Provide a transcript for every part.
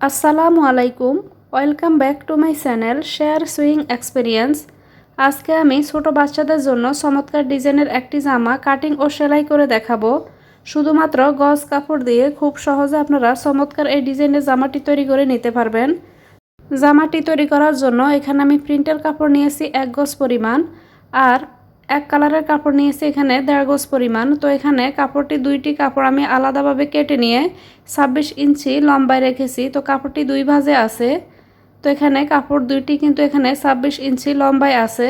আসসালামু আলাইকুম, welcome back to my channel share sewing experience. আজকে আমি ছোট বাচ্চাদের জন্য চমৎকার ডিজাইনের একটি জামা কাটিং ও সেলাই করে দেখাবো। শুধুমাত্র গজ কাপড় দিয়ে খুব সহজে আপনারা চমৎকার এই ডিজাইনের জামাটি তৈরি করে নিতে পারবেন। জামাটি তৈরি করার জন্য এখানে আমি প্রিন্টের কাপড় নিয়েছি এক গজ পরিমাণ। আর এক কালারের কাপড় নিয়েছি এখানে, দেড় গজ পরিমাণ। তো এখানে কাপড়টি দুইটি কাপড় আমি আলাদাভাবে কেটে নিয়ে ছাব্বিশ ইঞ্চি লম্বায় রেখেছি। তো কাপড়টি দুই ভাজে আছে। তো এখানে কাপড় দুইটি কিন্তু এখানে ছাব্বিশ ইঞ্চি লম্বায় আছে।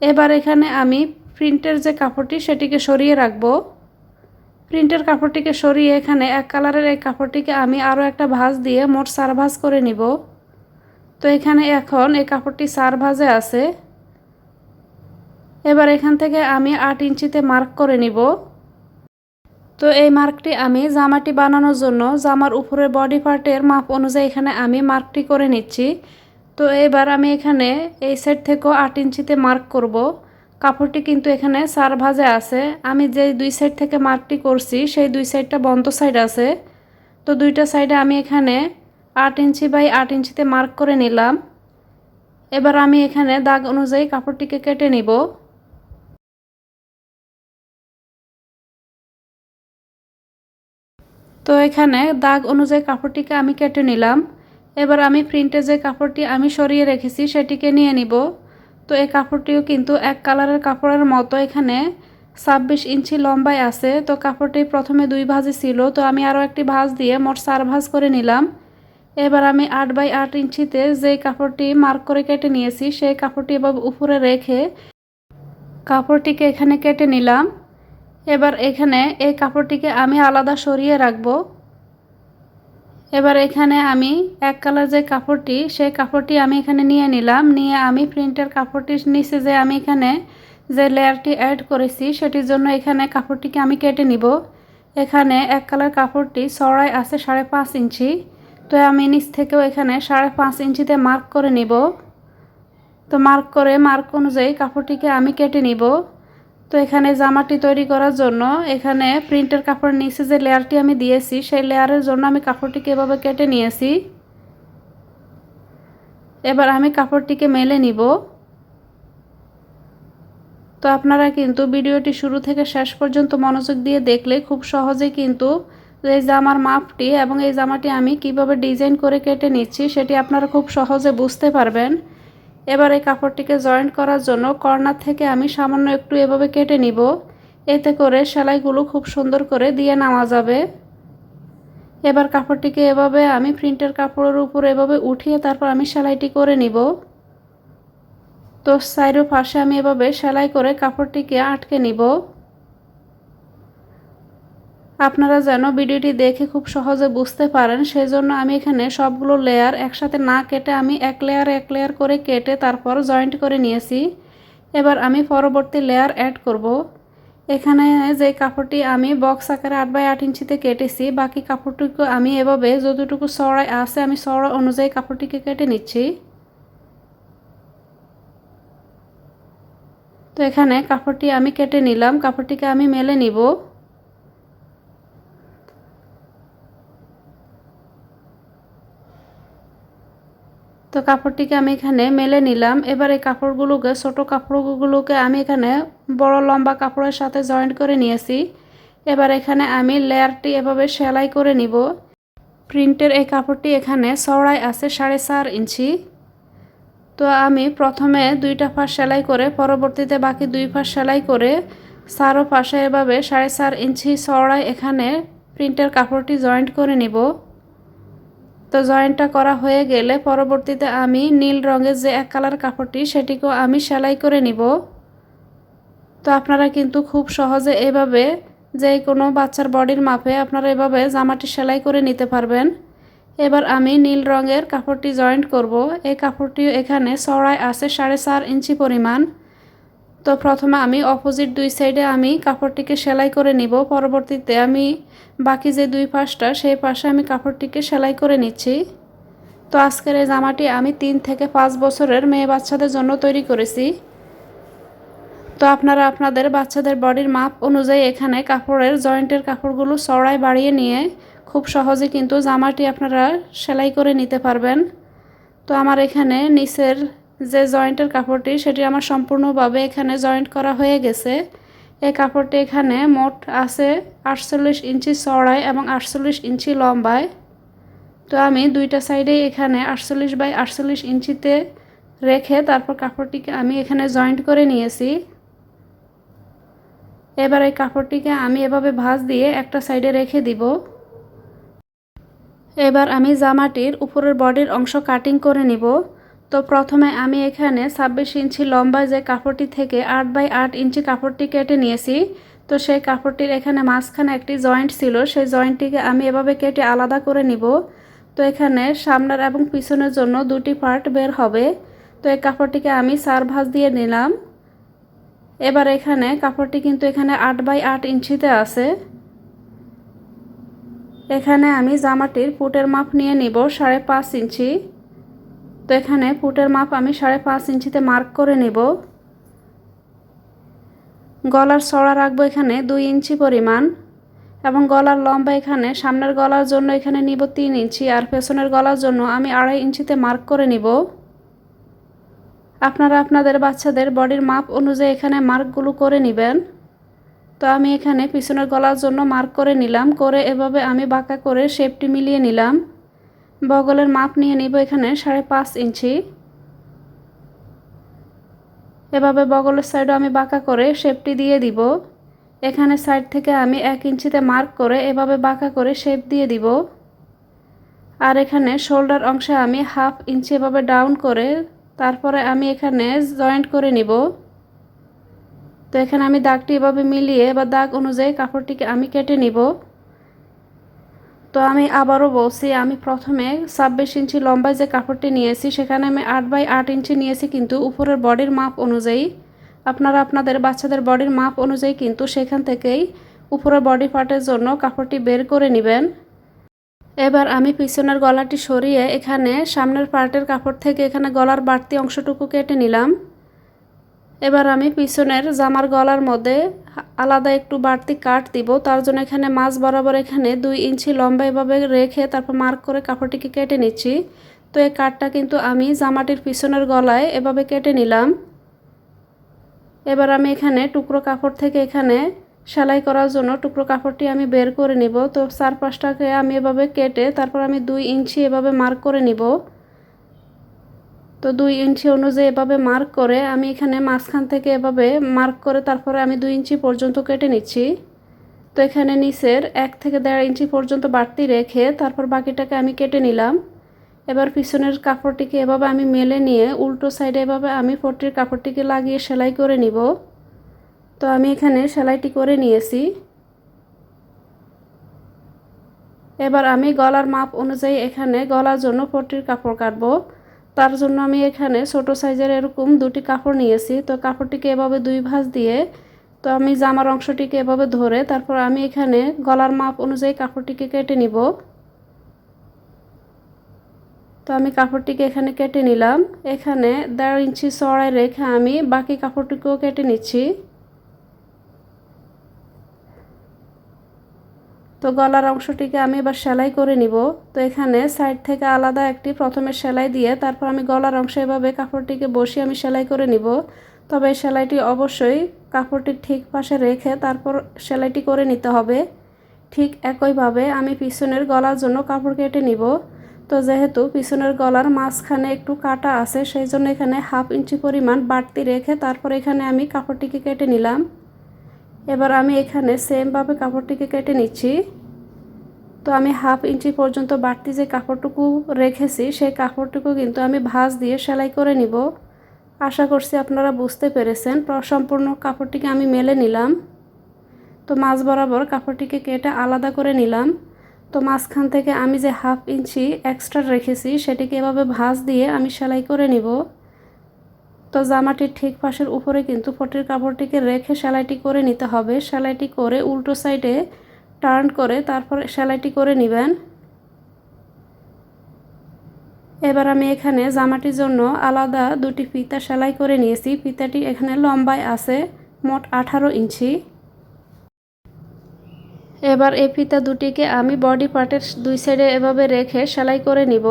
এবার এখানে আমি প্রিন্টের যে কাপড়টি সেটিকে সরিয়ে রাখব। প্রিন্টের কাপড়টিকে সরিয়ে এখানে এক কালারের এই কাপড়টিকে আমি আরও একটা ভাঁজ দিয়ে মোট চার ভাঁজ করে নিব। তো এখানে এখন এই কাপড়টি চার ভাঁজে আছে। এবার এখান থেকে আমি আট ইঞ্চিতে মার্ক করে নিব। তো এই মার্কটি আমি জামাটি বানানোর জন্য জামার উপরের বডি পার্টের মাপ অনুযায়ী এখানে আমি মার্কটি করে নিচ্ছি। তো এবার আমি এখানে এই সাইড থেকেও আট ইঞ্চিতে মার্ক করব। কাপড়টি কিন্তু এখানে চার ভাজে আছে। আমি যে দুই সাইড থেকে মার্কটি করছি, সেই দুই সাইডটা বন্ধ সাইড আছে। তো দুইটা সাইডে আমি এখানে আট ইঞ্চি বাই আট ইঞ্চিতে মার্ক করে নিলাম। এবার আমি এখানে দাগ অনুযায়ী কাপড়টিকে কেটে নিব। তো এখানে দাগ অনুযায়ী কাপড়টিকে আমি কেটে নিলাম। এবার আমি প্রিন্টে যে কাপড়টি আমি সরিয়ে রেখেছি সেটিকে নিয়ে নিব। তো এই কাপড়টিও কিন্তু এক কালারের কাপড়ের মতো। এখানে ছাব্বিশ ইঞ্চি লম্বায় আছে। তো কাপড়টি প্রথমে দুই ভাজে ছিল। তো আমি আরও একটি ভাঁজ দিয়ে মোট চার ভাঁজ করে নিলাম। এবার আমি আট বাই আট ইঞ্চিতে যে কাপড়টি মার্ক করে কেটে নিয়েছি, সেই কাপড়টি এবার উপরে রেখে কাপড়টিকে এখানে কেটে নিলাম। এবার এখানে এই কাপড়টিকে আমি আলাদা সরিয়ে রাখব। এবার এখানে আমি এক কালার যে কাপড়টি, সেই কাপড়টি আমি এখানে নিয়ে নিলাম। নিয়ে আমি প্রিন্টের কাপড়টির নিচে যে আমি এখানে যে লেয়ারটি অ্যাড করেছি, সেটির জন্য এখানে কাপড়টিকে আমি কেটে নিব। এখানে এক কালার কাপড়টি চড়াই আছে সাড়ে পাঁচ ইঞ্চি। তো আমি নিচ থেকেও এখানে সাড়ে পাঁচ ইঞ্চিতে মার্ক করে নিব। তো মার্ক করে মার্ক অনুযায়ী কাপড়টিকে আমি কেটে নিব। তো এখানে জামাটি তৈরি করার জন্য এখানে প্রিন্টের কাপড় নিচে যে লেয়ারটি আমি দিয়েছি, সেই লেয়ারের জন্য আমি কাপড়টিকে এভাবে কেটে নিয়েছি। এবার আমি কাপড়টিকে মেলে নিব। তো আপনারা কিন্তু ভিডিওটি শুরু থেকে শেষ পর্যন্ত মনোযোগ দিয়ে দেখলে খুব সহজে কিন্তু এই জামার মাপটি এবং এই জামাটি আমি কীভাবে ডিজাইন করে কেটে নিচ্ছি সেটি আপনারা খুব সহজে বুঝতে পারবেন। এবার এই কাপড়টিকে জয়েন্ট করার জন্য কর্নার থেকে আমি সামান্য একটু এভাবে কেটে নিব। এতে করে সেলাইগুলো খুব সুন্দর করে দিয়ে নামা যাবে। এবার কাপড়টিকে এভাবে আমি প্রিন্টের কাপড়ের উপর এভাবে উঠিয়ে তারপর আমি সেলাইটি করে নিব। তো সাইডের পাশে আমি এভাবে সেলাই করে কাপড়টিকে আটকে নিব। আপনারা যেন ভিডিওটি দেখে খুব সহজে বুঝতে পারেন, সেজন্য আমি এখানে সবগুলো লেয়ার একসাথে না কেটে আমি এক লেয়ার এক লেয়ার করে কেটে তারপর জয়েন্ট করে নিয়েছি। এবার আমি পরবর্তী লেয়ার অ্যাড করব। এখানে যে কাপড়টি আমি বক্স আকারে আট বাই আট ইঞ্চিতে কেটেছি, বাকি কাপড়টুকু আমি এভাবে যতটুকু সরাই আছে আমি সরা অনুযায়ী কাপড়টিকে কেটে নিচ্ছি। তো এখানে কাপড়টি আমি কেটে নিলাম, কাপড়টিকে আমি মেলে নিব। তো কাপড়টিকে আমি এখানে মেলে নিলাম। এবার এই কাপড়গুলোকে, ছোটো কাপড়গুলোকে আমি এখানে বড় লম্বা কাপড়ের সাথে জয়েন্ট করে নিয়েছি। এবার এখানে আমি লেয়ারটি এভাবে সেলাই করে নিব। প্রিন্টের এই কাপড়টি এখানে চড়াই আছে সাড়ে চার ইঞ্চি। তো আমি প্রথমে দুইটা ফাঁস সেলাই করে, পরবর্তীতে বাকি দুই ফাঁস সেলাই করে চারো পাশে এভাবে সাড়ে চার ইঞ্চি চড়াই এখানে প্রিন্টের কাপড়টি জয়েন্ট করে নিব। তো জয়েন্টটা করা হয়ে গেলে পরবর্তীতে আমি নীল রঙের যে এক কালার কাপড়টি, সেটিকেও আমি সেলাই করে নিব। তো আপনারা কিন্তু খুব সহজে এভাবে যে কোনো বাচ্চার বডির মাপে আপনারা এভাবে জামাটি সেলাই করে নিতে পারবেন। এবার আমি নীল রঙের কাপড়টি জয়েন্ট করব। এই কাপড়টিও এখানে চড়াই আছে সাড়ে চার ইঞ্চি পরিমাণ। তো প্রথমে আমি অপোজিট দুই সাইডে আমি কাপড়টিকে সেলাই করে নিব। পরবর্তীতে আমি বাকি যে দুই পাশটা, সেই পাশে আমি কাপড়টিকে সেলাই করে নিচ্ছি। তো আজকের এই জামাটি আমি তিন থেকে পাঁচ বছরের মেয়ে বাচ্চাদের জন্য তৈরি করেছি। তো আপনারা আপনাদের বাচ্চাদের বডির মাপ অনুযায়ী এখানে কাপড়ের জয়েন্টের কাপড়গুলো চড়াই বাড়িয়ে নিয়ে খুব সহজে কিন্তু জামাটি আপনারা সেলাই করে নিতে পারবেন। তো আমার এখানে নিচের যে জয়েন্টের কাপড়টি, সেটি আমার সম্পূর্ণভাবে এখানে জয়েন্ট করা হয়ে গেছে। এই কাপড়টি এখানে মোট আছে আটচল্লিশ ইঞ্চি চড়াই এবং আটচল্লিশ ইঞ্চি লম্বায়। তো আমি দুইটা সাইডেই এখানে আটচল্লিশ বাই আটচল্লিশ ইঞ্চিতে রেখে তারপর কাপড়টিকে আমি এখানে জয়েন্ট করে নিয়েছি। এবার এই কাপড়টিকে আমি এভাবে ভাঁজ দিয়ে একটা সাইডে রেখে দিব। এবার আমি জামাটির উপরের বডির অংশ কাটিং করে নিব। তো প্রথমে আমি এখানে ছাব্বিশ ইঞ্চি লম্বা যে কাপড়টি থেকে আট বাই আট ইঞ্চি কাপড়টি কেটে নিয়েছি। তো সেই কাপড়টির এখানে মাঝখানে একটি জয়েন্ট ছিল। সেই জয়েন্টটিকে আমি এভাবে কেটে আলাদা করে নিব। তো এখানে সামনের এবং পিছনের জন্য দুটি পার্ট বের হবে। তো এই কাপড়টিকে আমি সার ভাঁজ দিয়ে নিলাম। এবার এখানে কাপড়টি কিন্তু এখানে আট বাই আট ইঞ্চিতে আছে। এখানে আমি জামাটির পুটের মাপ নিয়ে নিব সাড়ে পাঁচ ইঞ্চি। তো এখানে পুটের মাপ আমি সাড়ে পাঁচ ইঞ্চিতে মার্ক করে নেব। গলার ছড়া রাখব এখানে দুই ইঞ্চি পরিমাণ এবং গলার লম্বা এখানে, সামনের গলার জন্য এখানে নিব তিন ইঞ্চি আর পেছনের গলার জন্য আমি আড়াই ইঞ্চিতে মার্ক করে নিব। আপনারা আপনাদের বাচ্চাদের বডির মাপ অনুযায়ী এখানে মার্কগুলো করে নেবেন। তো আমি এখানে পিছনের গলার জন্য মার্ক করে নিলাম, করে এভাবে আমি বাঁকা করে শেপটি মিলিয়ে নিলাম। বগলের মাপ নিয়ে নিব এখানে সাড়ে পাঁচ ইঞ্চি। এভাবে বগলের সাইডও আমি বাঁকা করে শেপটি দিয়ে দিব। এখানে সাইড থেকে আমি এক ইঞ্চিতে মার্ক করে এভাবে বাঁকা করে শেপ দিয়ে দিব। আর এখানে শোল্ডার অংশে আমি হাফ ইঞ্চি এভাবে ডাউন করে তারপরে আমি এখানে জয়েন্ট করে নিব। তো এখানে আমি দাগটি এভাবে মিলিয়ে বা দাগ অনুযায়ী কাপড়টিকে আমি কেটে নিব। তো আমি আবারও বলছি, আমি প্রথমে ছাব্বিশ ইঞ্চি লম্বায় যে কাপড়টি নিয়েছি, সেখানে আমি আট বাই আট ইঞ্চি নিয়েছি, কিন্তু উপরের বডির মাপ অনুযায়ী, আপনারা আপনাদের বাচ্চাদের বডির মাপ অনুযায়ী কিন্তু সেখান থেকেই উপরের বডি পার্টের জন্য কাপড়টি বের করে নেবেন। এবার আমি পিছনের গলাটি সরিয়ে এখানে সামনের পার্টের কাপড় থেকে এখানে গলার বাড়তি অংশটুকু কেটে নিলাম। এবার আমি পিছনের জামার গলার মধ্যে আলাদা একটু বাড়তি কাট দিব। তার জন্য এখানে মাছ বরাবর এখানে দুই ইঞ্চি লম্বা এভাবে রেখে তারপর মার্ক করে কাপড়টিকে কেটে নিচ্ছি। তো এই কাটটা কিন্তু আমি জামাটির পিছনের গলায় এভাবে কেটে নিলাম। এবার আমি এখানে টুকরো কাপড় থেকে এখানে সেলাই করার জন্য টুকরো কাপড়টি আমি বের করে নিব। তো চার পাঁচটাকে আমি এভাবে কেটে তারপর আমি দুই ইঞ্চি এভাবে মার্ক করে নিব। তো দুই ইঞ্চি অনুযায়ী এভাবে মার্ক করে, আমি এখানে মাঝখান থেকে এভাবে মার্ক করে, তারপরে আমি দুই ইঞ্চি পর্যন্ত কেটে নিচ্ছি। তো এখানে নিচের এক থেকে দেড় ইঞ্চি পর্যন্ত বাড়তি রেখে, তারপর বাকিটাকে আমি কেটে নিলাম। এবার পিছনের কাপড়টিকে এভাবে আমি মেলে নিয়ে, উল্টো সাইডে এভাবে আমি পট্টির কাপড়টিকে লাগিয়ে সেলাই করে নিব। তো আমি এখানে সেলাইটি করে নিয়েছি। এবার আমি গলার মাপ অনুযায়ী এখানে গলার জন্য পট্টির কাপড় কাটবো। তার জন্য আমি এখানে ছোট সাইজের এরকম দুটি কাপড় নিয়েছি। তো কাপড়টিকে এভাবে দুই ভাঁজ দিয়ে, তো আমি জামার অংশটিকে এভাবে ধরে, তারপর আমি এখানে গলার মাপ অনুযায়ী কাপড়টিকে কেটে নিব। তো আমি কাপড়টিকে এখানে কেটে নিলাম। এখানে দেড় ইঞ্চি চড়াই রেখে আমি বাকি কাপড়টিকেও কেটে নিচ্ছি। তো গলার অংশটিকে আমি এবার সেলাই করে নিব। তো এখানে সাইড থেকে আলাদা একটি প্রথমে সেলাই দিয়ে তারপর আমি গলার অংশে এভাবে কাপড়টিকে বসিয়ে আমি সেলাই করে নিব। তবে এই সেলাইটি অবশ্যই কাপড়টির ঠিক পাশে রেখে তারপর সেলাইটি করে নিতে হবে। ঠিক একইভাবে আমি পিছনের গলার জন্য কাপড় কেটে নিব। তো যেহেতু পিছনের গলার মাঝখানে একটু কাটা আছে, সেই জন্য এখানে হাফ ইঞ্চি পরিমাণ বাড়তি রেখে তারপর এখানে আমি কাপড়টিকে কেটে নিলাম। এবার আমি এখানে সেমভাবে কাপড়টিকে কেটে নিচ্ছি। তো আমি হাফ ইঞ্চি পর্যন্ত বাড়তি যে কাপড়টুকু রেখেছি, সেই কাপড়টুকু কিন্তু আমি ভাঁজ দিয়ে সেলাই করে নিব। আশা করছি আপনারা বুঝতে পেরেছেন। সম্পূর্ণ কাপড়টিকে আমি মেলে নিলাম। তো মাছ বরাবর কাপড়টিকে কেটে আলাদা করে নিলাম। তো মাঝখান থেকে আমি যে হাফ ইঞ্চি এক্সট্রা রেখেছি, সেটিকে এভাবে ভাঁজ দিয়ে আমি সেলাই করে নিব। তো জামাটির ঠিক পাশের উপরে কিন্তু ফটির কাপড়টিকে রেখে সেলাইটি করে নিতে হবে। সেলাইটি করে উল্টো সাইডে টার্ন করে তারপর সেলাইটি করে নেবেন। এবার আমি এখানে জামাটির জন্য আলাদা দুটি ফিতা সেলাই করে নিয়েছি। ফিতাটি এখানে লম্বায় আছে, মোট আঠারো ইঞ্চি। এবার এই ফিতা দুটিকে আমি বডি পার্টের দুই সাইডে এভাবে রেখে সেলাই করে নিব।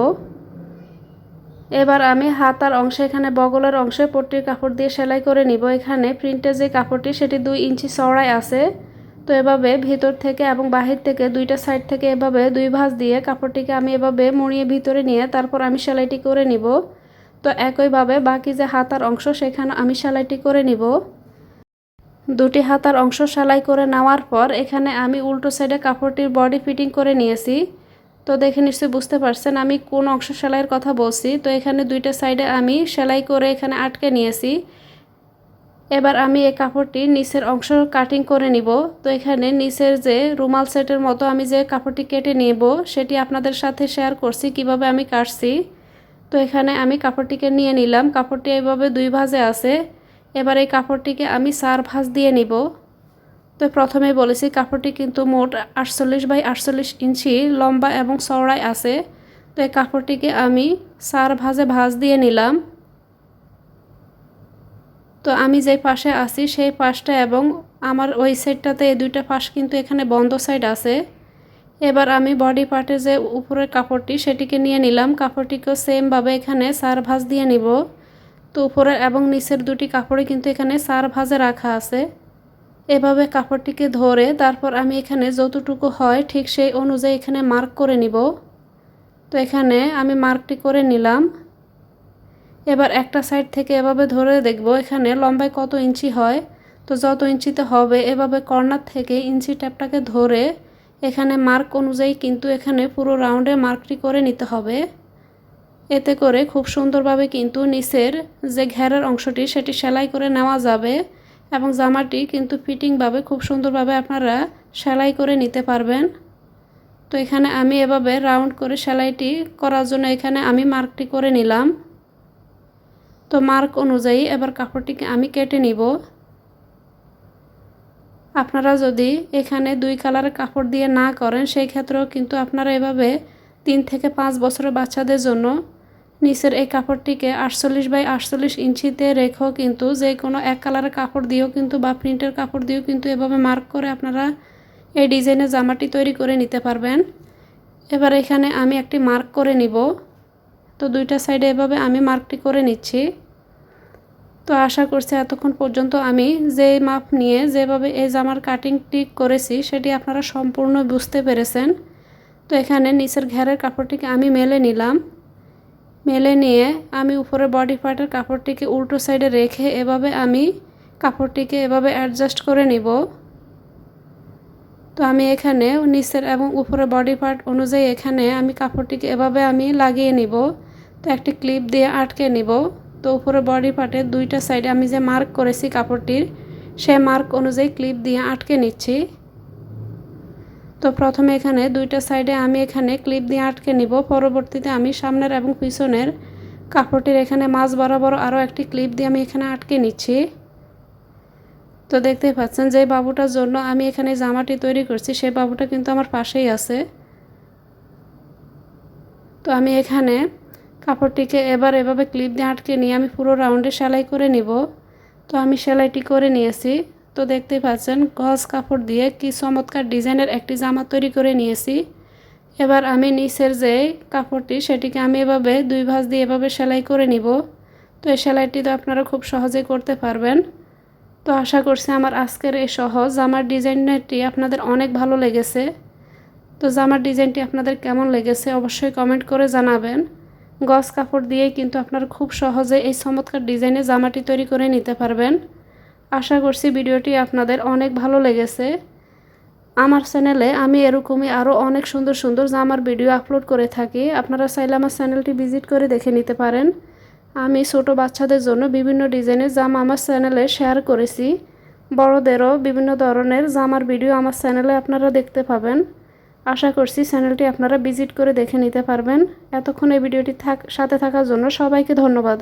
এবার আমি হাতার অংশে এখানে বগলের অংশে, পট্টির কাপড় দিয়ে সেলাই করে নিব। এখানে প্রিন্টের যে কাপড়টি, সেটি দুই ইঞ্চি চড়াই আছে। তো এভাবে ভিতর থেকে এবং বাহির থেকে দুইটা সাইড থেকে এভাবে দুই ভাঁজ দিয়ে কাপড়টিকে আমি এভাবে মুড়িয়ে ভিতরে নিয়ে তারপর আমি সেলাইটি করে নিব। তো একইভাবে বাকি যে হাতার অংশ, সেখানে আমি সেলাইটি করে নিব। দুটি হাতার অংশ সেলাই করে নেওয়ার পর এখানে আমি উল্টো সাইডে কাপড়টির বডি ফিটিং করে নিয়েছি। তো দেখে নিশ্চয়ই বুঝতে পারছেন, আমি কোন অংশ সেলাইয়ের কথা বলছি। তো এখানে দুইটা সাইডে আমি সেলাই করে এখানে আটকে নিয়েছি। এবার আমি এই কাপড়টি নিচের অংশ কাটিং করে নিব। তো এখানে নিচের যে রুমাল সেটের মতো আমি যে কাপড়টি কেটে নেব, সেটি আপনাদের সাথে শেয়ার করছি, কীভাবে আমি কাটছি। তো এখানে আমি কাপড়টিকে নিয়ে নিলাম। কাপড়টি এইভাবে দুই ভাজে আছে। এবার এই কাপড়টিকে আমি চার ভাজ দিয়ে নিব। তো প্রথমে বলেছি, কাপড়টি কিন্তু মোট আটচল্লিশ বাই আটচল্লিশ ইঞ্চি লম্বা এবং চওড়ায় আছে। তো এই কাপড়টিকে আমি চার ভাজে ভাঁজ দিয়ে নিলাম। তো আমি যে পাশে আছি সেই পাশটা এবং আমার ওই সাইডটাতে এই দুইটা পাশ কিন্তু এখানে বন্ধ সাইড আছে। এবার আমি বডি পার্টের যে উপরের কাপড়টি সেটিকে নিয়ে নিলাম। কাপড়টিকেও সেমভাবে এখানে চার ভাঁজ দিয়ে নিব। তো উপরের এবং নিচের দুটি কাপড়ে কিন্তু এখানে চার ভাজে রাখা আছে। এভাবে কাপড়টিকে ধরে তারপর আমি এখানে যতটুকু হয় ঠিক সেই অনুযায়ী এখানে মার্ক করে নিব। তো এখানে আমি মার্কটি করে নিলাম। এবার একটা সাইড থেকে এভাবে ধরে দেখব এখানে লম্বায় কত ইঞ্চি হয়। তো যত ইঞ্চিতে হবে এভাবে কর্নার থেকে ইঞ্চি ট্যাপটাকে ধরে এখানে মার্ক অনুযায়ী কিন্তু এখানে পুরো রাউন্ডে মার্কটি করে নিতে হবে। এতে করে খুব সুন্দরভাবে কিন্তু নিচের যে ঘেরের অংশটি সেটি সেলাই করে নেওয়া যাবে। এবং জামাটি কিন্তু ফিটিংভাবে খুব সুন্দরভাবে আপনারা সেলাই করে নিতে পারবেন। তো এখানে আমি এভাবে রাউন্ড করে সেলাইটি করার জন্য এখানে আমি মার্কটি করে নিলাম। তো মার্ক অনুযায়ী এবার কাপড়টিকে আমি কেটে নিব। আপনারা যদি এখানে দুই কালারের কাপড় দিয়ে না করেন, সেই ক্ষেত্রেও কিন্তু আপনারা এভাবে তিন থেকে পাঁচ বছরের বাচ্চাদের জন্য নিচের এই কাপড়টিকে আটচল্লিশ বাই আটচল্লিশ ইঞ্চিতে রেখেও কিন্তু যে কোনো এক কালারের কাপড় দিয়েও কিন্তু বা প্রিন্টের কাপড় দিয়েও কিন্তু এভাবে মার্ক করে আপনারা এই ডিজাইনের জামাটি তৈরি করে নিতে পারবেন। এবার এখানে আমি একটি মার্ক করে নিব। তো দুইটা সাইডে এভাবে আমি মার্কটি করে নিচ্ছি। তো আশা করছি এতক্ষণ পর্যন্ত আমি যে মাপ নিয়ে যেভাবে এই জামার কাটিংটি করেছি সেটি আপনারা সম্পূর্ণ বুঝতে পেরেছেন। তো এখানে নিচের ঘেরের কাপড়টিকে আমি মেলে নিলাম। মেলে নিয়ে আমি উপরে বডি পার্টের কাপড়টিকে উল্টো সাইডে রেখে এভাবে আমি কাপড়টিকে এভাবে অ্যাডজাস্ট করে নিব। তো আমি এখানে নিচের এবং উপরে বডি পার্ট অনুযায়ী এখানে আমি কাপড়টিকে এভাবে আমি লাগিয়ে নিব। তো একটি ক্লিপ দিয়ে আটকে নিব। তো উপরে বডি পার্টের দুইটা সাইডে আমি যে মার্ক করেছি কাপড়টির, সে মার্ক অনুযায়ী ক্লিপ দিয়ে আটকে নিচ্ছি। তো প্রথমে এখানে দুইটা সাইডে আমি এখানে ক্লিপ দিয়ে আটকে নিব। পরবর্তীতে আমি সামনের এবং পিছনের কাপড়টির এখানে মাছ বরাবর আরও একটি ক্লিপ দিয়ে আমি এখানে আটকে নিচ্ছি। তো দেখতেই পাচ্ছেন যে বাবুটার জন্য আমি এখানে জামাটি তৈরি করছি সেই বাবুটা কিন্তু আমার পাশেই আছে। তো আমি এখানে কাপড়টিকে এবার এভাবে ক্লিপ দিয়ে আটকে নিয়ে আমি পুরো রাউন্ডে সেলাই করে নিব। তো আমি সেলাইটি করে নিয়েছি। তো দেখতেই পাচ্ছেন, গজ কাপড় দিয়ে কি চমৎকার ডিজাইনের একটি জামা তৈরি করে নিয়েছি। এবার আমি নিচের যে কাপড়টি, সেটিকে আমি এভাবে দুই ভাঁজ দিয়ে এভাবে সেলাই করে নিব। তো এই সেলাইটি তো আপনারা খুব সহজেই করতে পারবেন। তো আশা করছি আমার আজকের এই সহজ জামার ডিজাইনটি আপনাদের অনেক ভালো লেগেছে। তো জামার ডিজাইনটি আপনাদের কেমন লেগেছে অবশ্যই কমেন্ট করে জানাবেন। গজ কাপড় দিয়ে কিন্তু আপনারা খুব সহজে এই চমৎকার ডিজাইনে জামাটি তৈরি করে নিতে পারবেন। আশা করছি ভিডিওটি আপনাদের অনেক ভালো লেগেছে। আমার চ্যানেলে আমি এরকমই আরও অনেক সুন্দর সুন্দর জামার ভিডিও আপলোড করে থাকি। আপনারা চাইলে আমার চ্যানেলটি ভিজিট করে দেখে নিতে পারেন। আমি ছোট বাচ্চাদের জন্য বিভিন্ন ডিজাইনের জামা আমার চ্যানেলে শেয়ার করেছি। বড়দেরও বিভিন্ন ধরনের জামার ভিডিও আমার চ্যানেলে আপনারা দেখতে পাবেন। আশা করছি চ্যানেলটি আপনারা ভিজিট করে দেখে নিতে পারবেন। এতক্ষণ এই ভিডিওটি থাক সাথে থাকার জন্য সবাইকে ধন্যবাদ।